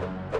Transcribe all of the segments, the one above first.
Bye.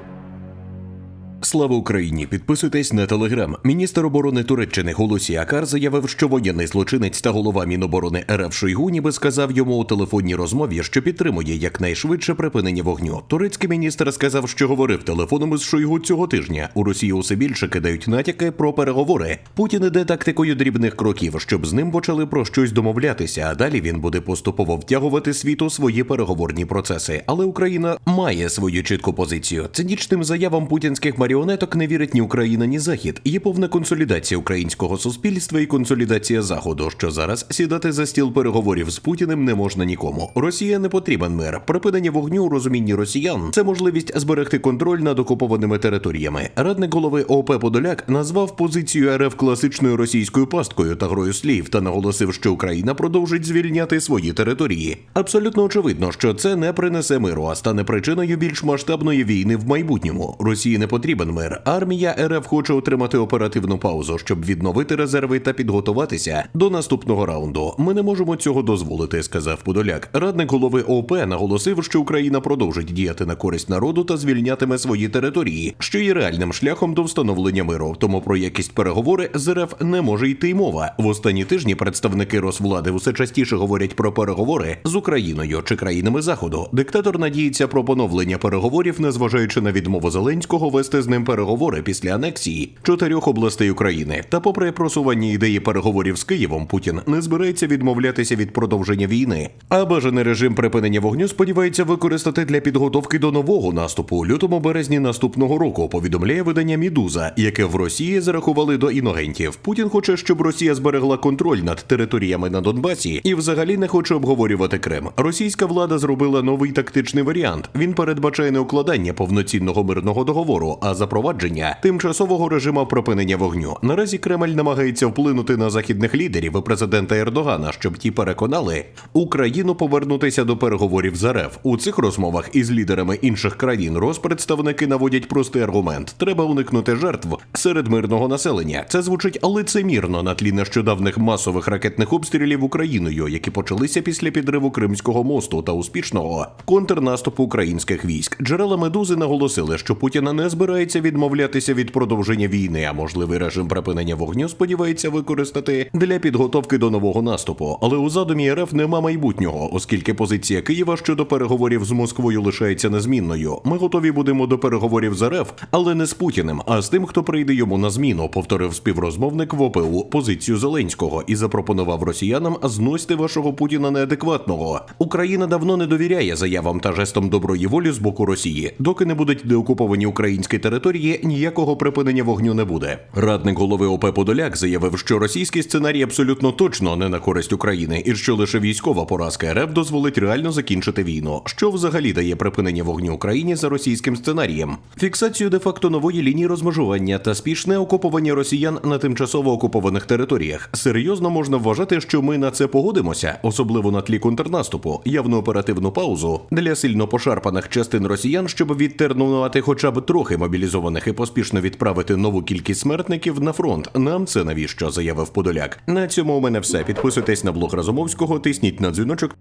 Слава Україні! Підписуйтесь на телеграм. Міністр оборони Туреччини Гулусі Акар заявив, що воєнний злочинець та голова Міноборони РФ Шойгу ніби сказав йому у телефонній розмові, що підтримує якнайшвидше припинення вогню. Турецький міністр сказав, що говорив телефоном із Шойгу цього тижня. У Росії усе більше кидають натяки про переговори. Путін іде тактикою дрібних кроків, щоб з ним почали про щось домовлятися. А далі він буде поступово втягувати світ у свої переговорні процеси. Але Україна має свою чітку позицію. Цинічним заявам путінських маріонеток не вірить ні Україна, ні Захід. Є повна консолідація українського суспільства і консолідація Заходу, що зараз сідати за стіл переговорів з Путіним не можна нікому. Росія не потрібен мир. Припинення вогню у розумінні росіян це можливість зберегти контроль над окупованими територіями. Радник голови ОП Подоляк назвав позицію РФ класичною російською пасткою та грою слів та наголосив, що Україна продовжить звільняти свої території. Абсолютно очевидно, що це не принесе миру, а стане причиною більш масштабної війни в майбутньому. Росії не потрібен мир. Армія РФ хоче отримати оперативну паузу, щоб відновити резерви та підготуватися до наступного раунду. Ми не можемо цього дозволити, сказав Подоляк. Радник голови ОП наголосив, що Україна продовжить діяти на користь народу та звільнятиме свої території, що є реальним шляхом до встановлення миру. Тому про якість переговори з РФ не може йти мова. В останні тижні представники Росвлади усе частіше говорять про переговори з Україною чи країнами Заходу. Диктатор надіється про поновлення переговорів, незважаючи на відмову Зеленського вести з ним переговори після анексії чотирьох областей України. Та, попри просування ідеї переговорів з Києвом, Путін не збирається відмовлятися від продовження війни. А бажаний режим припинення вогню сподівається використати для підготовки до нового наступу у лютому березні наступного року. Повідомляє видання Мідуза, яке в Росії зарахували до іногентів. Путін хоче, щоб Росія зберегла контроль над територіями на Донбасі і взагалі не хоче обговорювати Крим. Російська влада зробила новий тактичний варіант. Він передбачає не укладання повноцінного мирного договору, а запровадження тимчасового режиму припинення вогню. Наразі Кремль намагається вплинути на західних лідерів і президента Ердогана, щоб ті переконали Україну повернутися до переговорів з РФ. У цих розмовах із лідерами інших країн розпредставники наводять простий аргумент: треба уникнути жертв серед мирного населення. Це звучить лицемірно на тлі нещодавних масових ракетних обстрілів Україною, які почалися після підриву Кримського мосту та успішного контрнаступу українських військ. Джерела медузи наголосили, що Путіна не збирається відмовлятися від продовження війни, а можливий режим припинення вогню сподівається використати для підготовки до нового наступу. Але у задумі РФ нема майбутнього, оскільки позиція Києва щодо переговорів з Москвою лишається незмінною. Ми готові будемо до переговорів з РФ, але не з Путіним, а з тим, хто прийде йому на зміну. Повторив співрозмовник в ОПУ позицію Зеленського і запропонував росіянам зносити вашого Путіна неадекватного. Україна давно не довіряє заявам та жестам доброї волі з боку Росії. Доки не будуть деокуповані українські території, ніякого припинення вогню не буде. Радник голови ОП Подоляк заявив, що російський сценарій абсолютно точно не на користь України, і що лише військова поразка РФ дозволить реально закінчити війну. Що взагалі дає припинення вогню Україні за російським сценарієм, фіксацію де-факто нової лінії розмежування та спішне окупування росіян на тимчасово окупованих територіях. Серйозно можна вважати, що ми на це погодимося, особливо на тлі контрнаступу, явну оперативну паузу для сильно пошарпаних частин росіян, щоб відтернувати хоча б трохи мобілізованих і поспішно відправити нову кількість смертників на фронт. Нам це навіщо заявив Подоляк. На цьому у мене все. Підписуйтесь на блог Разумовського, тисніть на дзвіночок.